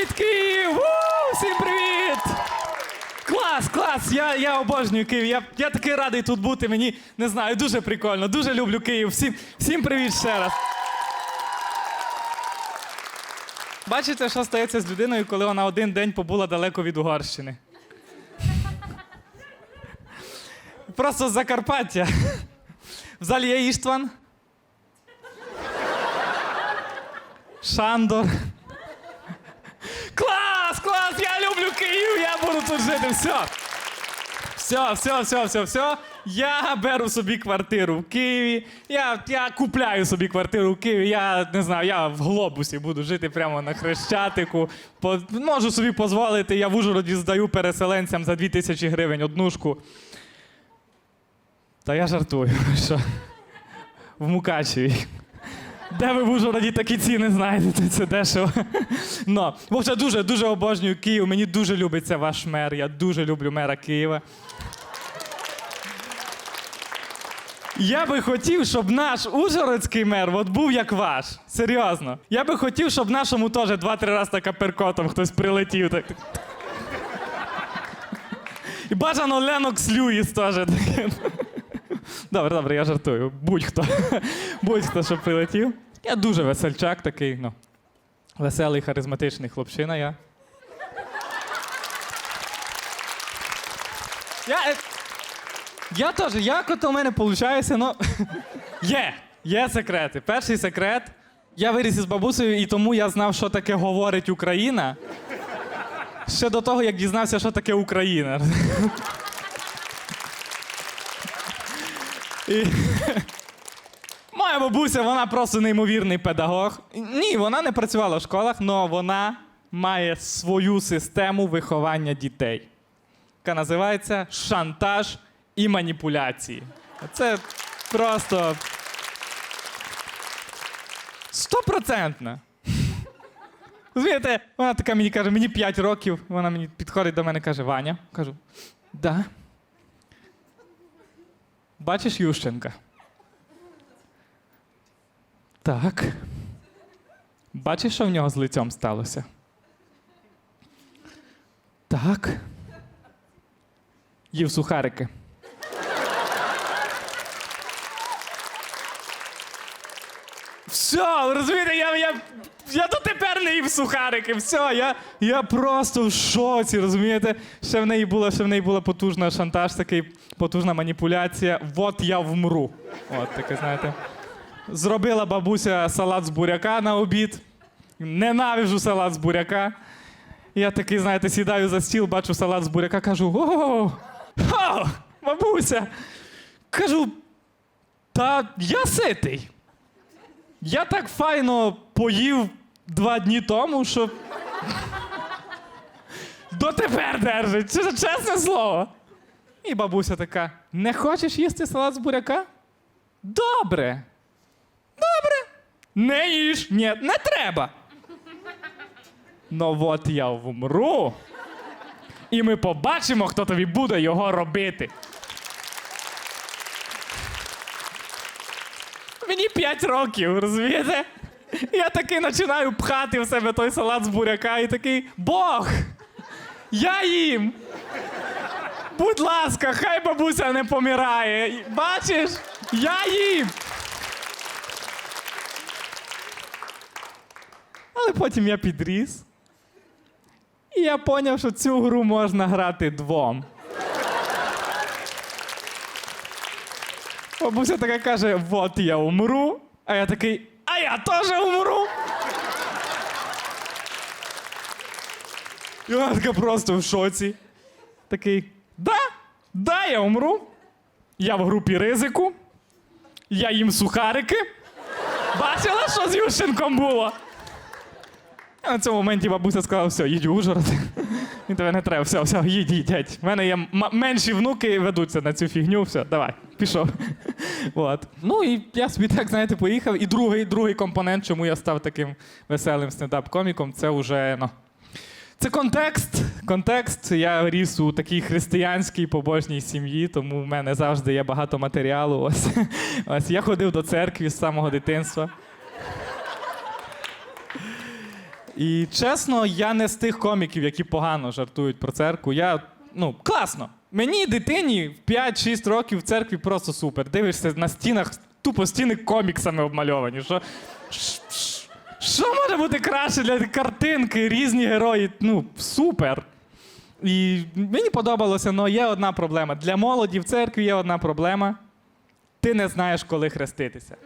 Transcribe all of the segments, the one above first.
Привіт, Київ! У, всім привіт! Клас, клас! Я, я обожнюю Київ. Я, я такий радий тут бути. Мені не знаю, дуже прикольно. Дуже люблю Київ. Всім, всім привіт ще раз. Бачите, що стається з людиною, коли вона один день побула далеко від Угорщини? Просто з Закарпаття. В залі є Іштван. Шандор. Клас, клас! Я люблю Київ, я буду жити. Все. Все, все, все, все, все. Я беру собі квартиру в Києві. Я, я купляю собі квартиру в Києві. Я не знаю, я в глобусі буду жити прямо на Хрещатику. По, можу собі дозволити, я в Ужгороді здаю переселенцям за 2000 гривень однушку. Та я жартую, що? В Мукачеві. Де ви в Ужгороді такі ціни знайдете? Це дешево. Но. Вовче, дуже, дуже обожнюю Київ. Мені дуже любиться ваш мер. Я дуже люблю мера Києва. Я би хотів, щоб наш ужгородський мер от був як ваш. Серйозно. Я би хотів, щоб нашому теж два-три рази так аперкотом хтось прилетів. Так. І бажано Ленокс Люїс теж. Добре, добре, я жартую. Будь-хто. Будь-хто, щоб прилетів. Я дуже весельчак такий, ну. Веселий, харизматичний хлопчина я. Я, е, я теж, як от у мене виходить, ну. Є, є секрети. Перший секрет. Я виріс із бабусею, і тому я знав, що таке говорить Україна. Ще до того, як дізнався, що таке Україна. І... Моя бабуся, вона просто неймовірний педагог. Ні, вона не працювала в школах, але вона має свою систему виховання дітей, яка називається шантаж і маніпуляції. Це просто стопроцентно. Розумієте, вона така мені каже, мені 5 років, вона мені підходить до мене і каже, Ваня. Кажу, да. Бачиш Ющенка? Так. Бачиш, що в нього з лицем сталося? Так. Їв сухарики. Все, розумієте, я, я, я дотепер не їв сухарики. Все, я, я просто в шоці, розумієте? Ще в неї була, ще в неї була потужна шантаж, такий потужна маніпуляція. От я вмру. От таке, знаєте. Зробила бабуся салат з буряка на обід. Ненавижу салат з буряка. Я такий, знаєте, сідаю за стіл, бачу салат з буряка, кажу: о, о, бабуся. Кажу, та я ситий. Я так файно поїв два дні тому, що. Дотепер держить. Це чесне слово. І бабуся така: не хочеш їсти салат з буряка? Добре. Добре. Не їж. Ні, не треба. Ну от я вмру. І ми побачимо, хто тобі буде його робити. Мені 5 років, розумієте? Я такий починаю пхати в себе той салат з буряка і такий Бог! Я їм! Будь ласка, хай бабуся не помирає. Бачиш? Я їм! Але потім я підріс. І я зрозумів, що цю гру можна грати двом. Бабуся така каже: от я умру. А я такий, а я теж умру. І вона така просто в шоці. Такий, да, да, я умру. Я в групі ризику. Я їм сухарики. Бачила, що з Ющенком було? А на цьому моменті бабуся сказала: все, їдь Ужгород. Він тебе не треба, все, все, їдь, геть. У мене є менші внуки ведуться на цю фігню, все, давай, пішов. От. Ну і я собі так, знаєте, поїхав. І другий, другий компонент, чому я став таким веселим стендап-коміком, це вже ну, це контекст. Контекст. Я ріс у такій християнській побожній сім'ї, тому в мене завжди є багато матеріалу. Ось. Ось я ходив до церкви з самого дитинства. І чесно, я не з тих коміків, які погано жартують про церкву. Я, ну, класно. Мені, дитині, в 5-6 років в церкві просто супер. Дивишся на стінах, тупо стіни коміксами обмальовані. Що, що може бути краще для картинки, різні герої? Ну, супер. І мені подобалося, але є одна проблема. Для молоді в церкві є одна проблема. Ти не знаєш, коли хреститися.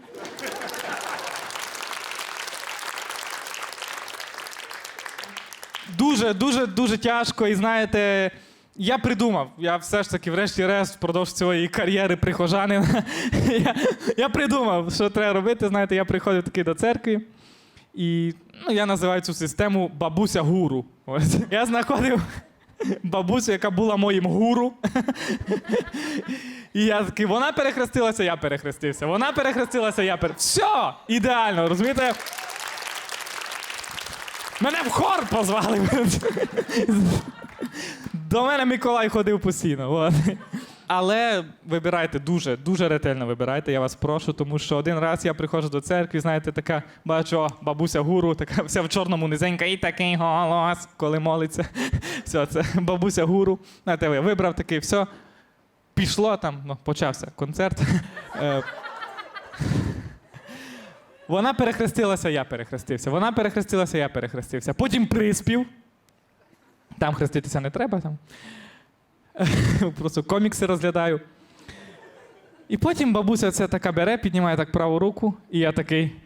Дуже, дуже, дуже тяжко. І знаєте, я придумав. Я все ж таки, врешті-решт, впродовж цієї кар'єри прихожанина. я, я придумав, що треба робити. Знаєте, я приходив таки до церкви. І ну, я називаю цю систему бабуся гуру. Ось. Я знаходив бабусю, яка була моїм гуру. І я такий, вона перехрестилася, я перехрестився. Вона перехрестилася, я пере... Все! Ідеально, розумієте? Мене в хор позвали. До мене Миколай ходив постійно. От. Але вибирайте дуже, дуже ретельно вибирайте, я вас прошу, тому що один раз я приходжу до церкви, знаєте, така бачу, бабуся гуру, така вся в чорному низенька, і такий голос, коли молиться. Все, це бабуся гуру. Знаєте, ви вибрав такий, все. Пішло там, ну, почався концерт. Вона перехрестилася, я перехрестився. Вона перехрестилася, я перехрестився. Потім приспів. Там хреститися не треба. Там. Просто комікси розглядаю. І потім бабуся це така бере, піднімає так праву руку, і я такий.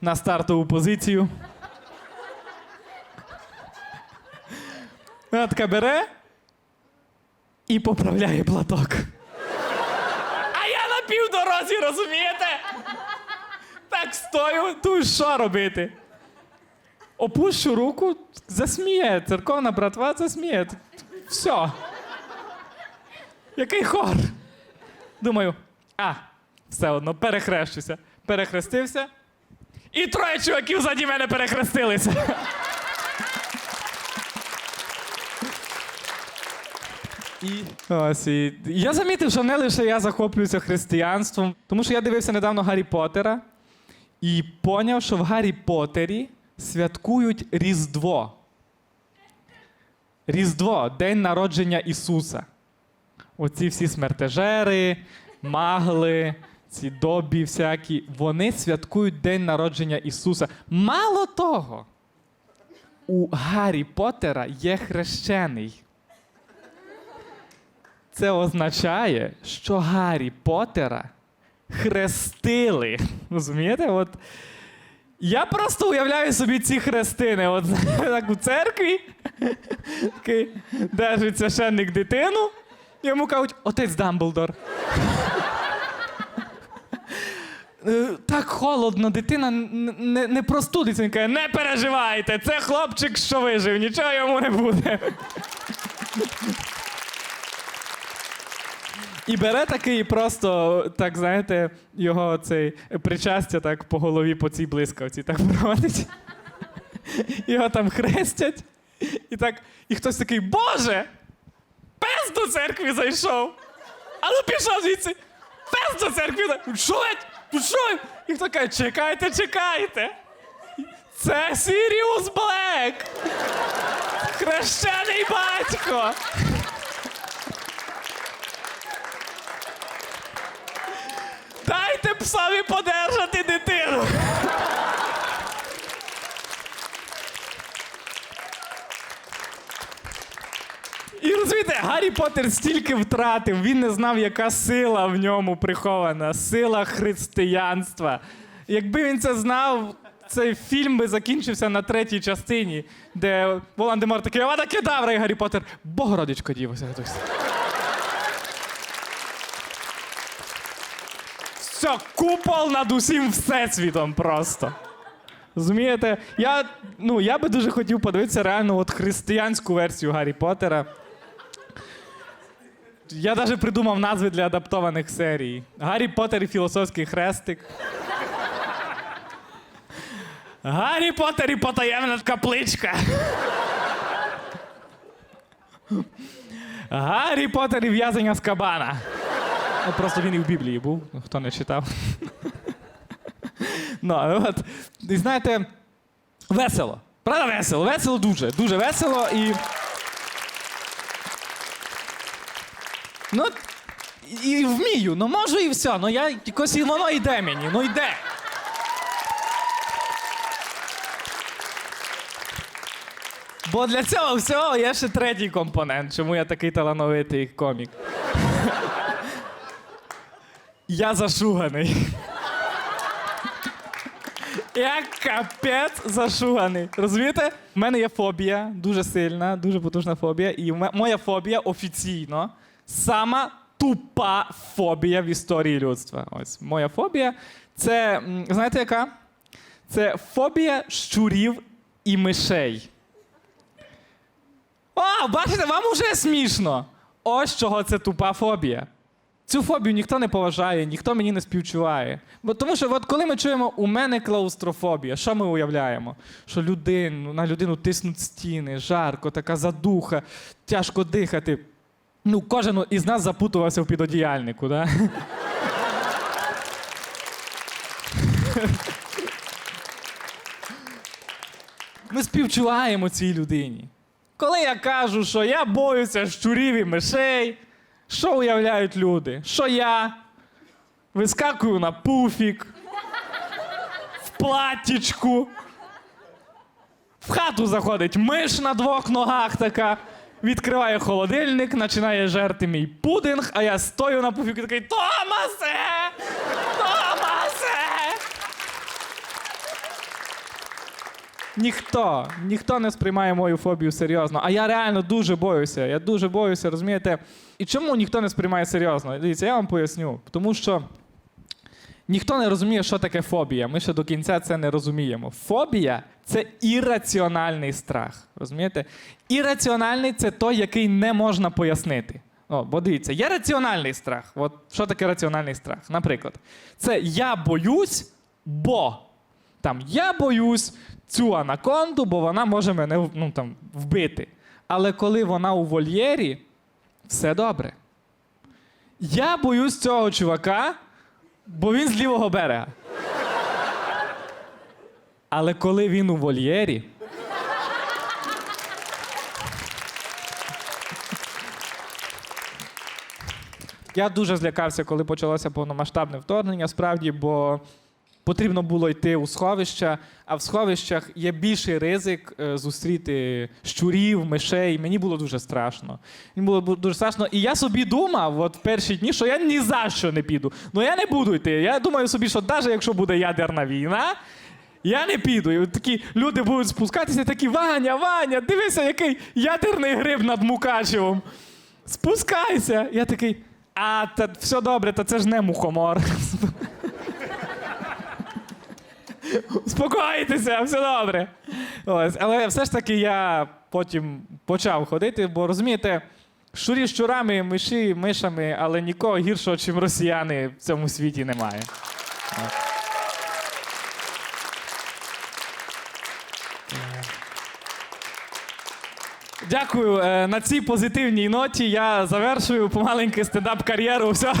На стартову позицію. Вона така бере і поправляє платок. Півдорозі, розумієте? Так стою, тут що робити? Опущу руку, засміє. Церковна братва засміє. Все. Який хор? Думаю, а, все одно, перехрещуся. Перехрестився. І троє чуваків заді мене перехрестилися. І ось і я замітив, що не лише я захоплююся християнством, тому що я дивився недавно Гаррі Поттера і поняв, що в Гаррі Поттері святкують Різдво. Різдво День народження Ісуса. Оці всі смертежери, магли, ці добі всякі, вони святкують День народження Ісуса. Мало того, у Гаррі Поттера є хрещений. Це означає, що Гаррі Поттера хрестили. Розумієте? От я просто уявляю собі ці хрестини. От так у церкві держить священник дитину, йому кажуть, отець Дамблдор. Е, Так холодно, дитина не, не простудиться. Він каже, не переживайте, це хлопчик, що вижив, нічого йому не буде. І бере такий просто, так знаєте, його цей причастя так по голові по цій блискавці так проводить. Його там хрестять. І так, і хтось такий, Боже! Пес до церкви зайшов! А ну пішов звідси! Пес до церкви! Що? Ну Що? І хто каже, чекайте, чекайте! Це Сіріус Блек! Хрещений батько! Дайте псові подержати дитину. І розумієте, Гаррі Поттер стільки втратив, він не знав, яка сила в ньому прихована, сила християнства. Якби він це знав, цей фільм би закінчився на третій частині, де Волан-де-Мор такий Авада кедавра, і Гаррі Поттер, Богородичко дівося. Все, купол над усім всесвітом просто. Розумієте? Я, ну, я би дуже хотів подивитися реально от християнську версію Гаррі Поттера. Я навіть придумав назви для адаптованих серій. Гаррі Поттер і філософський хрестик. Гаррі Поттер і потаємна капличка. Гаррі Поттер і в'язання з кабана. Просто він і в Біблії був, хто не читав. Ну, от. І знаєте, весело. Правда, весело, весело дуже, дуже весело і. Ну, і вмію, ну можу і все. Ну я якось і воно йде мені, ну йде. Бо для цього всього є ще третій компонент, чому я такий талановитий комік. Я зашуганий. Я капець зашуганий. Розумієте? В мене є фобія, дуже сильна, дуже потужна фобія. І моя фобія офіційно сама тупа фобія в історії людства. Ось моя фобія це, знаєте, яка? Це фобія щурів і мишей. О, бачите, вам уже смішно. Ось чого це тупа фобія. Цю фобію ніхто не поважає, ніхто мені не співчуває. Бо тому що, от коли ми чуємо у мене клаустрофобія, що ми уявляємо? Що людину, на людину тиснуть стіни, жарко, така задуха, тяжко дихати. Ну, кожен із нас запутувався в підодіяльнику, да? Ми співчуваємо цій людині. Коли я кажу, що я боюся щурів і мишей, що уявляють люди? Що я вискакую на пуфік, в платічку, в хату заходить миш на двох ногах така, відкриває холодильник, починає жерти мій пудинг, а я стою на пуфіку і такий Томасе! Ніхто, ніхто не сприймає мою фобію серйозно. А я реально дуже боюся. Я дуже боюся, розумієте? І чому ніхто не сприймає серйозно? Дивіться, я вам поясню. Тому що ніхто не розуміє, що таке фобія. Ми ще до кінця це не розуміємо. Фобія це ірраціональний страх. Розумієте? Ірраціональний це той, який не можна пояснити. О, бо дивіться, є раціональний страх. От що таке раціональний страх? Наприклад, це я боюсь, бо там я боюсь цю анаконду, бо вона може мене ну, там, вбити. Але коли вона у вольєрі, все добре. Я боюсь цього чувака, бо він з лівого берега. Але коли він у вольєрі. Я дуже злякався, коли почалося повномасштабне вторгнення, справді, бо потрібно було йти у сховища, а в сховищах є більший ризик е, зустріти щурів, мишей. Мені було дуже страшно. Мені було дуже страшно. І я собі думав, от перші дні, що я ні за що не піду. Ну я не буду йти. Я думаю собі, що навіть якщо буде ядерна війна. Я не піду. І такі люди будуть спускатися, такі Ваня, Ваня, дивися, який ядерний гриб над Мукачевом. Спускайся. Я такий, а та все добре, та це ж не мухомор. Успокойтеся, все добре. Ось, але все ж таки я потім почав ходити, бо розумієте, щурі щурами, миші мишами, але нікого гіршого, ніж росіяни в цьому світі немає. Дякую. Е, На цій позитивній ноті я завершую помаленьки стендап-кар'єру. Все.